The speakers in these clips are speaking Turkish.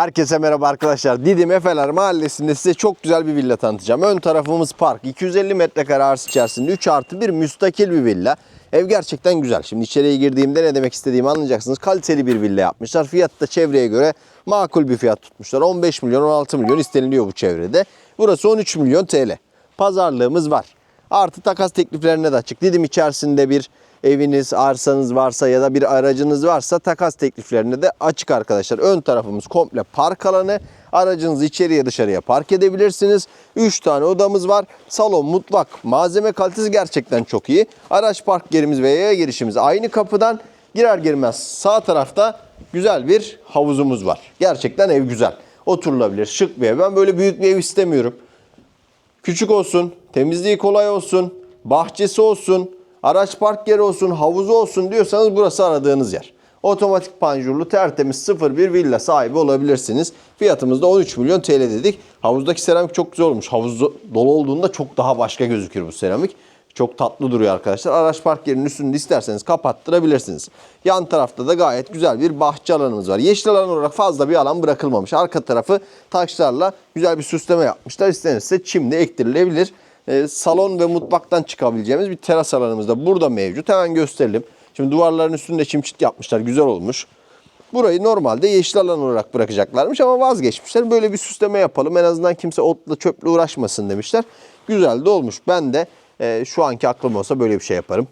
Herkese merhaba arkadaşlar. Didim Efeler Mahallesi'nde size çok güzel bir villa tanıtacağım. Ön tarafımız park. 250 metrekare arsa içerisinde 3 artı 1 müstakil bir villa. Ev gerçekten güzel. Şimdi içeriye girdiğimde ne demek istediğimi anlayacaksınız. Kaliteli bir villa yapmışlar. Fiyat da çevreye göre makul bir fiyat tutmuşlar. 15 milyon 16 milyon isteniliyor bu çevrede. Burası 13 milyon TL. Pazarlığımız var. Artı takas tekliflerine de açık. Didim içerisinde bir eviniz, arsanız varsa ya da bir aracınız varsa takas tekliflerine de açık arkadaşlar. Ön tarafımız komple park alanı. Aracınızı içeriye dışarıya park edebilirsiniz. 3 tane odamız var. Salon, mutfak, malzeme kalitesi gerçekten çok iyi. Araç park yerimiz ve yaya girişimiz aynı kapıdan. Girer girmez sağ tarafta güzel bir havuzumuz var. Gerçekten ev güzel. Oturulabilir, şık bir ev. Ben böyle büyük bir ev istemiyorum. Küçük olsun, temizliği kolay olsun, bahçesi olsun, araç park yeri olsun, havuzu olsun diyorsanız burası aradığınız yer. Otomatik panjurlu tertemiz 01 villa sahibi olabilirsiniz. Fiyatımız da 13 milyon TL dedik. Havuzdaki seramik çok güzel olmuş. Havuz dolu olduğunda çok daha başka gözükür bu seramik. Çok tatlı duruyor arkadaşlar. Araç park yerinin üstünde isterseniz kapattırabilirsiniz. Yan tarafta da gayet güzel bir bahçe alanımız var. Yeşil alan olarak fazla bir alan bırakılmamış. Arka tarafı taşlarla güzel bir süsleme yapmışlar. İstenirse çimde ektirilebilir. Ee, salon ve mutfaktan çıkabileceğimiz bir teras alanımız da burada mevcut. Hemen gösterelim. Şimdi duvarların üstünde çim çit yapmışlar. Güzel olmuş. Burayı normalde yeşil alan olarak bırakacaklarmış ama vazgeçmişler. Böyle bir süsleme yapalım. En azından kimse otla çöple uğraşmasın demişler. Güzel de olmuş. Ben de e, şu anki aklım olsa böyle bir şey yaparım.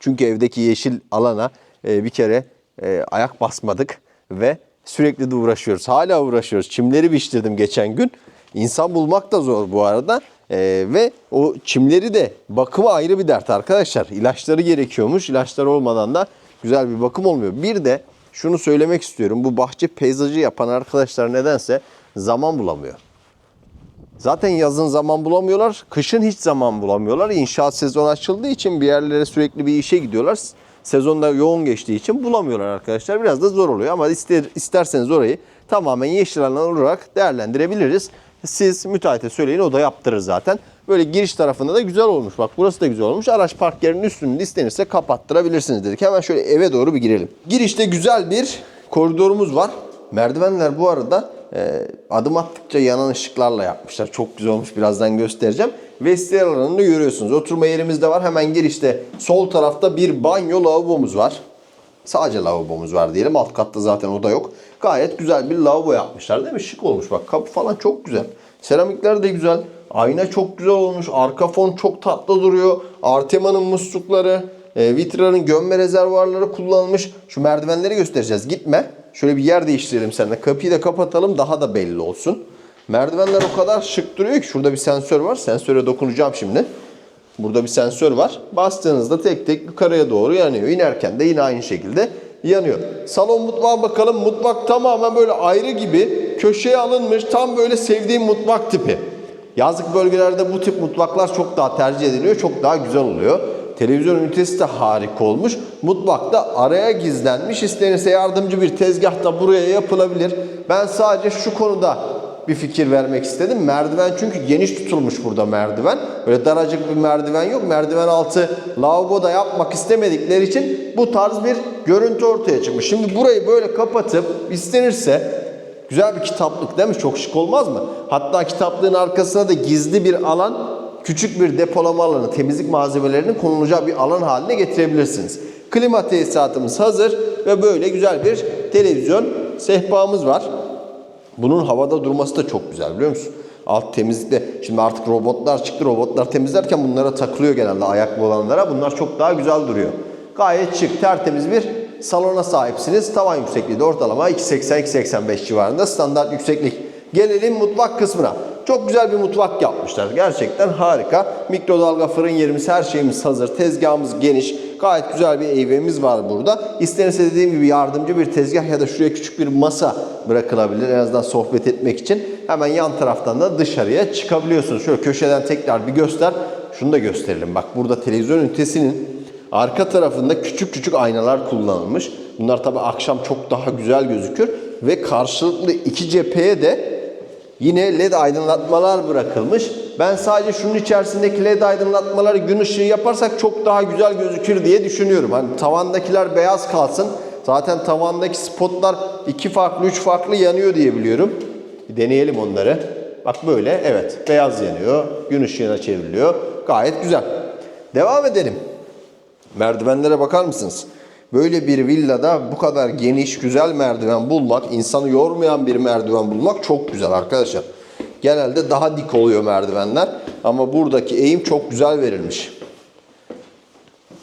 Çünkü evdeki yeşil alana e, bir kere e, ayak basmadık ve sürekli de uğraşıyoruz. Hala uğraşıyoruz. Çimleri biçtirdim geçen gün. İnsan bulmak da zor bu arada. E, ve o çimleri de bakımı ayrı bir dert arkadaşlar. İlaçları gerekiyormuş. İlaçlar olmadan da güzel bir bakım olmuyor. Bir de şunu söylemek istiyorum. Bu bahçe peyzajı yapan arkadaşlar nedense zaman bulamıyor. Zaten yazın zaman bulamıyorlar. Kışın hiç zaman bulamıyorlar. İnşaat sezonu açıldığı için bir yerlere sürekli bir işe gidiyorlar. Sezonda yoğun geçtiği için bulamıyorlar arkadaşlar. Biraz da zor oluyor ama ister, isterseniz orayı tamamen yeşil alan olarak değerlendirebiliriz. Siz müteahhite söyleyin o da yaptırır zaten. Böyle giriş tarafında da güzel olmuş. Bak burası da güzel olmuş. Araç park yerinin üstünde istenirse kapattırabilirsiniz dedik. Hemen şöyle eve doğru bir girelim. Girişte güzel bir koridorumuz var. Merdivenler bu arada e, adım attıkça yanan ışıklarla yapmışlar. Çok güzel olmuş. Birazdan göstereceğim. Vestiyer alanını görüyorsunuz. Oturma yerimiz de var. Hemen girişte sol tarafta bir banyo lavabomuz var. Sadece lavabomuz var diyelim. Alt katta zaten oda yok. Gayet güzel bir lavabo yapmışlar değil mi? Şık olmuş bak. Kapı falan çok güzel. Seramikler de güzel. Ayna çok güzel olmuş. Arka fon çok tatlı duruyor. Artema'nın muslukları, e, Vitra'nın gömme rezervuarları kullanılmış. Şu merdivenleri göstereceğiz. Gitme. Şöyle bir yer değiştirelim seninle. Kapıyı da kapatalım daha da belli olsun. Merdivenler o kadar şık duruyor ki şurada bir sensör var. Sensöre dokunacağım şimdi. Burada bir sensör var. Bastığınızda tek tek yukarıya doğru yanıyor. İnerken de yine aynı şekilde yanıyor. Salon mutfağa bakalım. Mutfak tamamen böyle ayrı gibi köşeye alınmış. Tam böyle sevdiğim mutfak tipi. Yazlık bölgelerde bu tip mutfaklar çok daha tercih ediliyor. Çok daha güzel oluyor. Televizyon ünitesi de harika olmuş. Mutfakta araya gizlenmiş. İstenirse yardımcı bir tezgah da buraya yapılabilir. Ben sadece şu konuda bir fikir vermek istedim. Merdiven çünkü geniş tutulmuş burada merdiven. Böyle daracık bir merdiven yok. Merdiven altı lavabo da yapmak istemedikleri için bu tarz bir görüntü ortaya çıkmış. Şimdi burayı böyle kapatıp istenirse güzel bir kitaplık değil mi? Çok şık olmaz mı? Hatta kitaplığın arkasına da gizli bir alan, küçük bir depolama alanı, temizlik malzemelerinin konulacağı bir alan haline getirebilirsiniz. Klima tesisatımız hazır ve böyle güzel bir televizyon sehpamız var. Bunun havada durması da çok güzel biliyor musun? Alt temizlikte şimdi artık robotlar çıktı. Robotlar temizlerken bunlara takılıyor genelde ayaklı olanlara. Bunlar çok daha güzel duruyor. Gayet şık, tertemiz bir salona sahipsiniz. Tavan yüksekliği de ortalama 2.80-2.85 civarında standart yükseklik. Gelelim mutfak kısmına. Çok güzel bir mutfak yapmışlar. Gerçekten harika. Mikrodalga fırın yerimiz, her şeyimiz hazır. Tezgahımız geniş. Gayet güzel bir evimiz var burada. İstenirse dediğim gibi yardımcı bir tezgah ya da şuraya küçük bir masa bırakılabilir. En azından sohbet etmek için. Hemen yan taraftan da dışarıya çıkabiliyorsunuz. Şöyle köşeden tekrar bir göster. Şunu da gösterelim. Bak burada televizyon ünitesinin arka tarafında küçük küçük aynalar kullanılmış. Bunlar tabi akşam çok daha güzel gözükür. Ve karşılıklı iki cepheye de Yine led aydınlatmalar bırakılmış. Ben sadece şunun içerisindeki led aydınlatmaları gün ışığı yaparsak çok daha güzel gözükür diye düşünüyorum. Hani tavandakiler beyaz kalsın. Zaten tavandaki spotlar iki farklı, üç farklı yanıyor diye biliyorum. Deneyelim onları. Bak böyle evet beyaz yanıyor. Gün ışığına çevriliyor. Gayet güzel. Devam edelim. Merdivenlere bakar mısınız? Böyle bir villada bu kadar geniş, güzel merdiven bulmak, insanı yormayan bir merdiven bulmak çok güzel arkadaşlar. Genelde daha dik oluyor merdivenler ama buradaki eğim çok güzel verilmiş.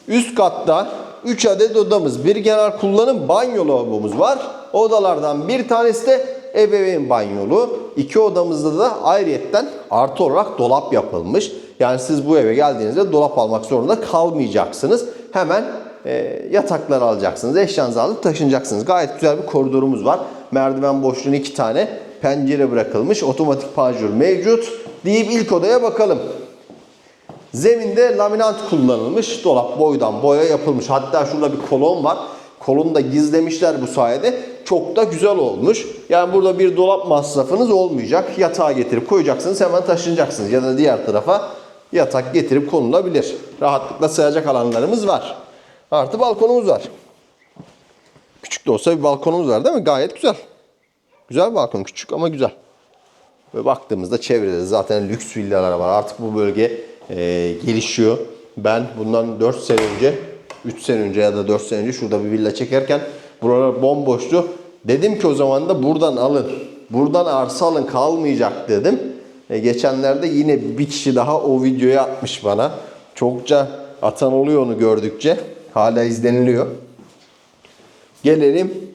Üst katta 3 adet odamız, bir genel kullanım banyo lavabomuz var. Odalardan bir tanesi de ebeveyn banyolu. İki odamızda da ayrıyetten artı olarak dolap yapılmış. Yani siz bu eve geldiğinizde dolap almak zorunda kalmayacaksınız. Hemen e, yataklar alacaksınız. Eşyanızı alıp taşınacaksınız. Gayet güzel bir koridorumuz var. Merdiven boşluğuna iki tane pencere bırakılmış. Otomatik panjur mevcut. Deyip ilk odaya bakalım. Zeminde laminant kullanılmış. Dolap boydan boya yapılmış. Hatta şurada bir kolon var. Kolonu da gizlemişler bu sayede. Çok da güzel olmuş. Yani burada bir dolap masrafınız olmayacak. Yatağı getirip koyacaksınız hemen taşınacaksınız. Ya da diğer tarafa yatak getirip konulabilir. Rahatlıkla sığacak alanlarımız var. Artı balkonumuz var. Küçük de olsa bir balkonumuz var değil mi? Gayet güzel. Güzel bir balkon. Küçük ama güzel. Ve baktığımızda çevrede zaten lüks villalar var. Artık bu bölge e, gelişiyor. Ben bundan 4 sene önce, 3 sene önce ya da 4 sene önce şurada bir villa çekerken buralar bomboştu. Dedim ki o zaman da buradan alın. Buradan arsa alın kalmayacak dedim. E, geçenlerde yine bir kişi daha o videoyu atmış bana. Çokça atan oluyor onu gördükçe. Hala izleniliyor. Gelelim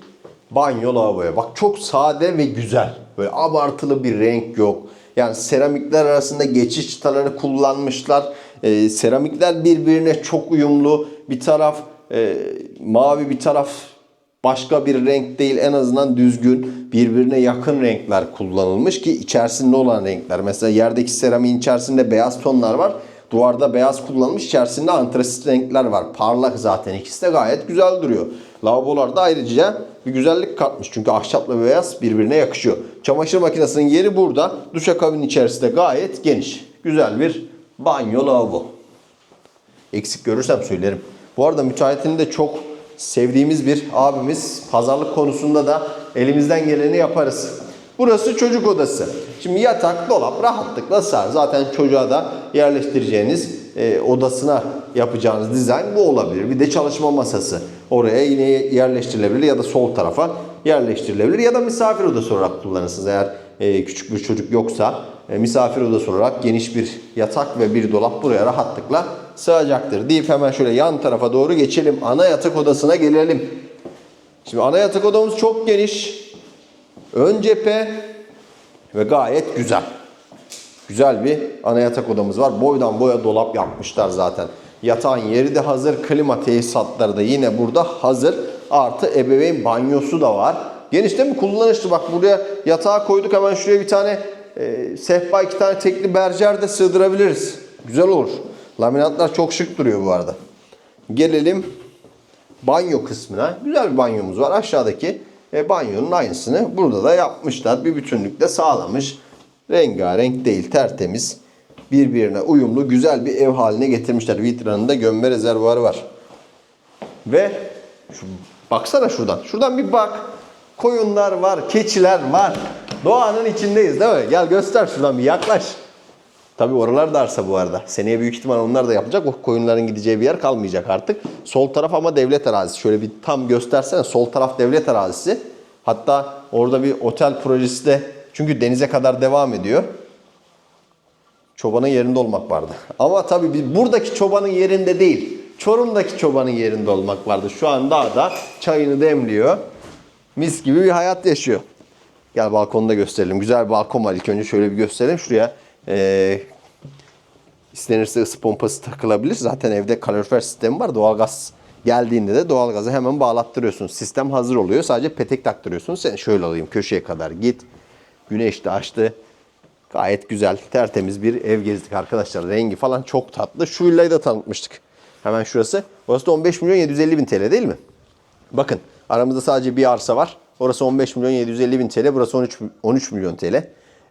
banyo lavaboya. Bak çok sade ve güzel. Böyle abartılı bir renk yok. Yani seramikler arasında geçiş çıtaları kullanmışlar. Ee, seramikler birbirine çok uyumlu. Bir taraf e, mavi bir taraf başka bir renk değil. En azından düzgün birbirine yakın renkler kullanılmış ki içerisinde olan renkler. Mesela yerdeki seramiğin içerisinde beyaz tonlar var. Duvarda beyaz kullanılmış. içerisinde antrasit renkler var. Parlak zaten ikisi de gayet güzel duruyor. Lavabolarda ayrıca bir güzellik katmış. Çünkü ahşapla beyaz birbirine yakışıyor. Çamaşır makinesinin yeri burada. Duşakabinin içerisi de gayet geniş. Güzel bir banyo lavabo. Eksik görürsem söylerim. Bu arada müteahhitini de çok sevdiğimiz bir abimiz. Pazarlık konusunda da elimizden geleni yaparız. Burası çocuk odası. Şimdi yatak, dolap rahatlıkla sığar. Zaten çocuğa da yerleştireceğiniz e, odasına yapacağınız dizayn bu olabilir. Bir de çalışma masası. Oraya yine yerleştirilebilir ya da sol tarafa yerleştirilebilir. Ya da misafir odası olarak kullanırsınız. Eğer e, küçük bir çocuk yoksa e, misafir odası olarak geniş bir yatak ve bir dolap buraya rahatlıkla sığacaktır. Deyip hemen şöyle yan tarafa doğru geçelim. Ana yatak odasına gelelim. Şimdi ana yatak odamız çok geniş. Ön cephe ve gayet güzel. Güzel bir ana yatak odamız var. Boydan boya dolap yapmışlar zaten. Yatağın yeri de hazır. Klima tesisatları da yine burada hazır. Artı ebeveyn banyosu da var. Geniş değil mi? Kullanışlı. Bak buraya yatağı koyduk. Hemen şuraya bir tane e, sehpa, iki tane tekli berjer de sığdırabiliriz. Güzel olur. Laminatlar çok şık duruyor bu arada. Gelelim banyo kısmına. Güzel bir banyomuz var. Aşağıdaki e, banyonun aynısını burada da yapmışlar. Bir bütünlükle sağlamış. Rengarenk değil, tertemiz. Birbirine uyumlu, güzel bir ev haline getirmişler. Vitranında gömme rezervuarı var. Ve şu, baksana şuradan. Şuradan bir bak. Koyunlar var, keçiler var. Doğanın içindeyiz değil mi? Gel göster şuradan bir yaklaş. Tabi oralar da arsa bu arada. Seneye büyük ihtimal onlar da yapacak. O koyunların gideceği bir yer kalmayacak artık. Sol taraf ama devlet arazisi. Şöyle bir tam göstersene. Sol taraf devlet arazisi. Hatta orada bir otel projesi de çünkü denize kadar devam ediyor. Çobanın yerinde olmak vardı. Ama tabii biz buradaki çobanın yerinde değil. Çorum'daki çobanın yerinde olmak vardı. Şu an dağda çayını demliyor. Mis gibi bir hayat yaşıyor. Gel balkonda gösterelim. Güzel bir balkon var. İlk önce şöyle bir gösterelim. Şuraya ee, istenirse ısı pompası takılabilir. Zaten evde kalorifer sistemi var. Doğalgaz geldiğinde de doğalgazı hemen bağlattırıyorsun. Sistem hazır oluyor. Sadece petek taktırıyorsun. Sen şöyle alayım köşeye kadar git. Güneş de açtı. Gayet güzel, tertemiz bir ev gezdik arkadaşlar. Rengi falan çok tatlı. Şu villayı da tanıtmıştık. Hemen şurası. Orası da 15 milyon 750 bin TL değil mi? Bakın aramızda sadece bir arsa var. Orası 15 milyon 750 bin TL. Burası 13, 13 milyon TL.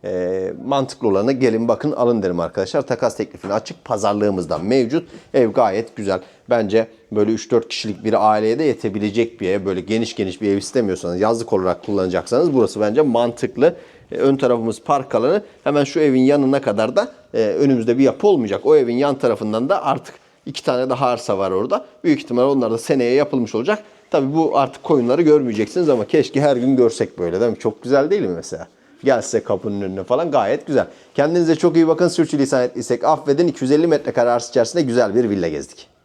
E, mantıklı olanı gelin bakın alın derim arkadaşlar. Takas teklifini açık pazarlığımızda mevcut. Ev gayet güzel. Bence böyle 3-4 kişilik bir aileye de yetebilecek bir ev. Böyle geniş geniş bir ev istemiyorsanız yazlık olarak kullanacaksanız burası bence mantıklı. E, Ön tarafımız park alanı. Hemen şu evin yanına kadar da e, önümüzde bir yapı olmayacak. O evin yan tarafından da artık iki tane daha arsa var orada. Büyük ihtimal onlar da seneye yapılmış olacak. Tabii bu artık koyunları görmeyeceksiniz ama keşke her gün görsek böyle değil mi? Çok güzel değil mi mesela? Gelse kapının önüne falan gayet güzel. Kendinize çok iyi bakın. Sürçülisan ettiysek affedin. 250 metrekare arsa içerisinde güzel bir villa gezdik.